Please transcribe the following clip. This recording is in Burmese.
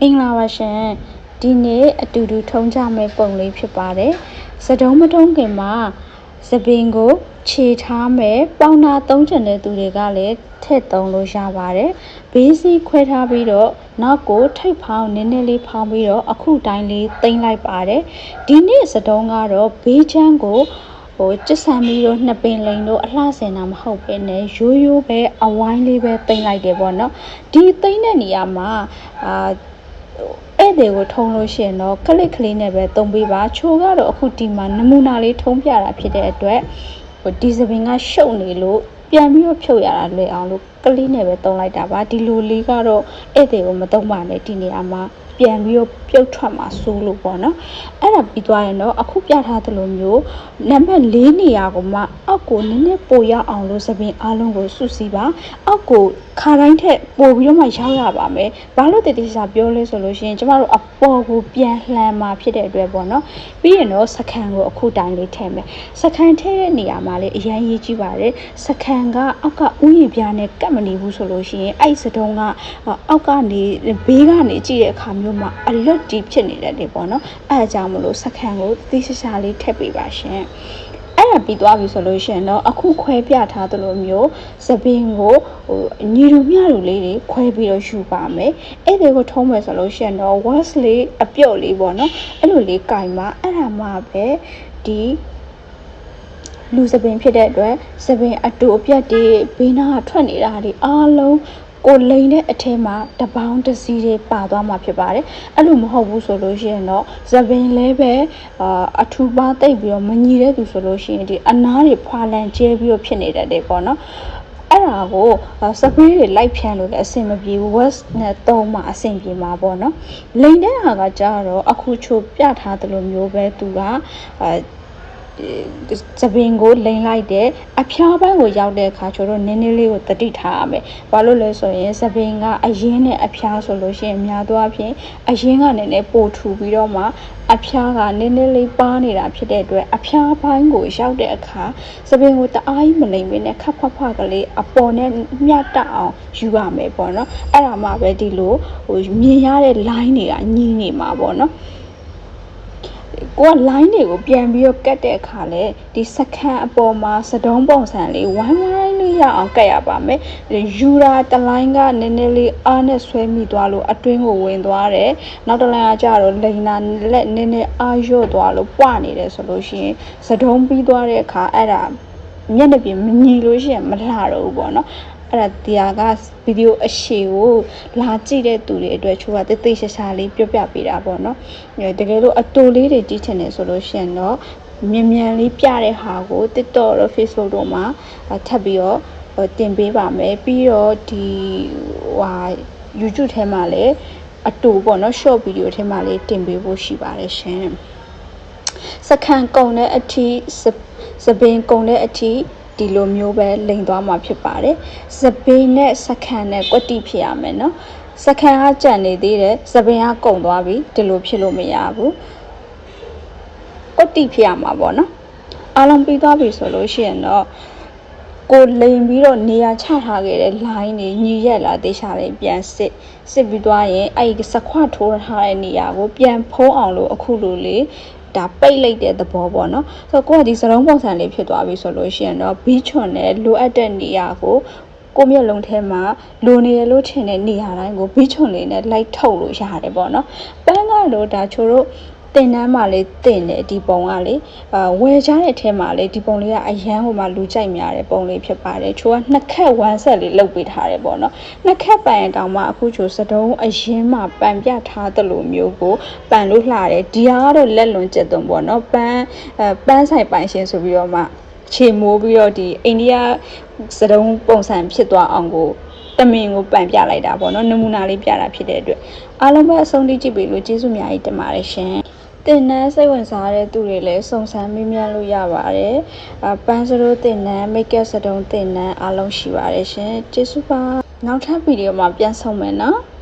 မင်္ဂလာပါရှင်ဒီနေ့အတူတူထုံးကြမယ့်ပုံလေးဖြစ်ပါတယ်စတုံးမထုံးခင်မှာသပင်ကိုခြေထားမယ်ပေါင်းတာသုံးချင်တဲ့သူတွေကလည်းထည့်သုံးလို့ရပါတယ်ဘေးစီးခွဲထားပြီးတော့နောက်ကိုထိတ်ဖောင်းနည်းနည်းလေးဖောင်းပြီးတော့အခုတိုင်းလေးတင်လိုက်ပါတယ်ဒီနေ့စတုံးကတော့ဘေးချမ်းကိုဟိုကျဆန်ပြီးတော့နှစ်ပင်လိန်တို့အလှဆင်တာမဟုတ်ပဲねရိုးရိုးပဲအဝိုင်းလေးပဲတင်လိုက်တယ်ပေါ့နော်ဒီသိမ့်တဲ့နေရာမှာအာ ဧည့်သည်ကိုထုံလို့ရှိရင်တော့ကလစ်ကလေးနဲ့ပဲတုံပေးပါချိုးကတော့အခုဒီမှာနမူနာလေးထုံးပြတာဖြစ်တဲ့အတွက်ဟိုဒီစပင်ကရှုပ်နေလို့ပြန်ပြီးတော့ဖြုတ်ရတာလွယ်အောင်လို့ ကလေးနဲ့ပဲတုံလိုက်တာပါဒီလိုလေးကတော့ဧည့်သည်ကိုမတုံပါနဲ့ဒီနေရာမှာပြန်ပြီးတော့ပြုတ်ထွက်မှာစိုးလို့ပေါ့နော်အဲ့ဒါပြီးသွားရင်တော့အခုပြထားသလိုမျိုးနံပါတ်၄နေရာကိုမှအောက်ကိုနည်းနည်းပိုရအောင်လို့သပင်အားလုံးကိုစုစည်းပါအောက်ကိုခါတိုင်းထက်ပိုပြီးတော့မှရောက်ရပါမယ်ဘာလို့တည်တည်ချာပြောလဲဆိုလို့ရှိရင်ကျမတို့အပေါ်ကိုပြန်လှန်มาဖြစ်တဲ့အတွက်ပေါ့နော်ပြီးရင်တော့စကန်ကိုအခုတိုင်းလေးထည့်မယ်စကန်ထည့်တဲ့နေရာမှာလေအရင်ရေးကြည့်ပါတယ်စကန်ကအောက်ကဥယျာဉ်ပြားနဲ့ကတ်မနေဘူးဆိုလို့ရှိရင်အဲ့စတုံးကအောက်ကနေဘေးကနေကြည့်တဲ့အခါမျိုးမှာအလွတ်တီးဖြစ်နေတတ်တယ်ပေါ့နော်အဲအကြောင်းမလို့စကန်ကိုသိစရှာလေးထည့်ပေးပါရှင်အဲ့ဒါပြီးသွားပြီဆိုလို့ရှိရင်တော့အခုခွဲပြထားသလိုမျိုးသပင်ကိုဟိုညီလူမျှလူလေးတွေခွဲပြီးတော့ယူပါမယ်အဲ့ဒီကိုထုံးမယ်ဆိုလို့ရှိရင်တော့ wax လေးအပြုတ်လေးပေါ့နော်အဲ့လိုလေးကင်ပါအဲ့ဒါမှပဲဒီ လူစပင်ဖြစ်တဲ့အတွက်စပင်အတူအပြတ်တွေဘေးနားကထွက်နေတာတွေအားလုံးကိုလိန်တဲ့အထဲမှာတပေါင်းတစ်စီးတွေပါသွားမှာဖြစ်ပါတယ်အဲ့လိုမဟုတ်ဘူးဆိုလို့ရှိရင်တော့သပင်လည်းပဲအာအထူပါတိတ်ပြီးတော့မညီတဲ့သူဆိုလို့ရှိရင်ဒီအနားတွေဖွာလန်ကျဲပြီးတော့ဖြစ်နေတတ်တယ်ပေါ့နော်အဲ့ဒါကိုစပရေးတွေလိုက်ဖြန်းလို့လည်းအဆင်မပြေဘူး west နဲ့သုံးမှအဆင်ပြေမှာပေါ့နော်လိန်တဲ့ဟာကကြတော့အခုချိုပြထားသလိုမျိုးပဲသူကအဲ သပင်ကိုလိန်လိုက်တယ်အဖျားပိုင်းကိုရောက်တဲ့အခါကျတော့နည်းနည်းလေးကိုတတိထားရမယ်။ဘာလို့လဲဆိုရင်သပင်ကအရင်နဲ့အဖျားဆိုလို့ရှိရင်များသောအားဖြင့်အရင်ကနည်းနည်းပိုထူပြီးတော့မှအဖျားကနည်းနည်းလေးပါနေတာဖြစ်တဲ့အတွက်အဖျားပိုင်းကိုရောက်တဲ့အခါသပင်ကိုတအားကြီးမလိမ်မနဲ့ခပ်ဖဖကလေးအပေါ်နဲ့မြတ်တအောင်ယူရမယ်ပေါ့နော်။အဲ့ဒါမှပဲဒီလိုဟိုမြင်ရတဲ့ line တွေကညီးနေမှာပေါ့နော်။ ကိုက line တွေကိုပြန်ပြီးတော့ကတ်တဲ့အခါလဲဒီစကန်အပေါ်မှာစတုံးပုံစံလေးဝိုင်းဝိုင်းလေးရအောင်ကတ်ရပါမယ်ယူရာတလိုင်းကနည်းနည်းလေးအားနဲ့ဆွဲမိသွားလို့အတွင်းကိုဝင်သွားတယ်နောက်တလိုင်းကကြတော့လိန်နာလက်နည်းနည်းအားရွတ်သွားလို့ပွနေတယ်ဆိုလို့ရှိရင်စတုံးပြီးသွားတဲ့အခါအဲ့ဒါမျက်နှာပြင်မညီလို့ရှိရင်မလှတော့ဘူးပေါ့နော် အဲ့ဒါတရားကဗီဒီယိုအရှိကိုလာကြည့်တဲ့သူတွေအတွက်ချိုးကတိတ်တိတ်ရှာရှာလေးပြောပြပေးတာပေါ့နော်တကယ်လို့အတူလေးတွေကြည့်ချင်တယ်ဆိုလို့ရှိရင်တော့မြန်မြန်လေးပြတဲ့ဟာကို TikTok တို့ Facebook တို့မှာထပ်ပြီးတော့တင်ပေးပါမယ်ပြီးတော့ဒီဟဟာ YouTube ထဲမှာလည်းအတူပေါ့နော် short video ထဲမှာလေးတင်ပေးဖို့ရှိပါတယ်ရှင်စကန်ကုံတဲ့အထိစပင်ကုံတဲ့အထိ ဒီလိုမျိုးပဲလိန်သွားမှာဖြစ်ပါတယ်။စပင်းနဲ့စခန်နဲ့ကွက်တိဖြစ်ရမယ်နော်။စခန်ကကြံနေသေးတယ်စပင်းကကုံသွားပြီဒီလိုဖြစ်လို့မရဘူး။ကွက်တိဖြစ်ရမှာပေါ့နော်။အားလုံးပြီးသွားပြီဆိုလို့ရှိရင်တော့ကိုလိန်ပြီးတော့နေရာချထားခဲ့တဲ့ line တွေညီရက်လာတေချာလေးပြန်စစ်စစ်ပြီးသွားရင်အဲ့ဒီစခွထိုးထားတဲ့နေရာကိုပြန်ဖုံးအောင်လို့အခုလိုလေး ဒါပိတ်လိုက်တဲ့သဘောပေါ့နော်ဆိုတော့ကိုကဒီစရုံးပုံစံလေးဖြစ်သွားပြီဆိုလို့ရှိရင်တော့ဘီချွန်နဲ့လိုအပ်တဲ့နေရာကိုကိုမျက်လုံးထဲမှာလိုနေရလို့ထင်တဲ့နေရာတိုင်းကိုဘီချွန်လေးနဲ့လိုက်ထုတ်လို့ရတယ်ပေါ့နော်ပန်းကတော့ဒါချို့တို့ တင်တန်းမှာလေတင်တယ်ဒီပုံကလေအာဝယ်ကြတဲ့အထဲမှာလေဒီပုံလေးကအရန်ဟိုမှာလူကြိုက်များတဲ့ပုံလေးဖြစ်ပါတယ်ချိုးကနှစ်ခက်ဝမ်းဆက်လေးလုပ်ပေးထားတယ်ပေါ့နော်နှစ်ခက်ပန်တောင်မှအခုချိုးစတုံးအရင်မှပန်ပြထားသလိုမျိုးကိုပန်လို့လှတယ်ဒီဟာကတော့လက်လွန်ကျက်သွန်ပေါ့နော်ပန်းအဲပန်းဆိုင်ပိုင်ရှင်ဆိုပြီးတော့မှခြေမိုးပြီးတော့ဒီအိန္ဒိယစတုံးပုံစံဖြစ်သွားအောင်ကိုတမင်ကိုပန်ပြလိုက်တာပေါ့နော်နမူနာလေးပြတာဖြစ်တဲ့အတွက်အားလုံးပဲအဆုံးထိကြည့်ပေးလို့ကျေးဇူးအများကြီးတင်ပါတယ်ရှင် တင်နန်းစိတ်ဝင်စားတဲ့သူတွေလည်းစုံစမ်းမေးမြန်းလို့ရပါတယ်။အပန်းစရိုးတင်နန်းမိတ်ကပ်စတုံးတင်နန်းအားလုံးရှိပါတယ်ရှင်။ကျေးဇူးပါ။နောက်ထပ်ဗီဒီယိုမှာပြန်ဆုံမယ်နော်။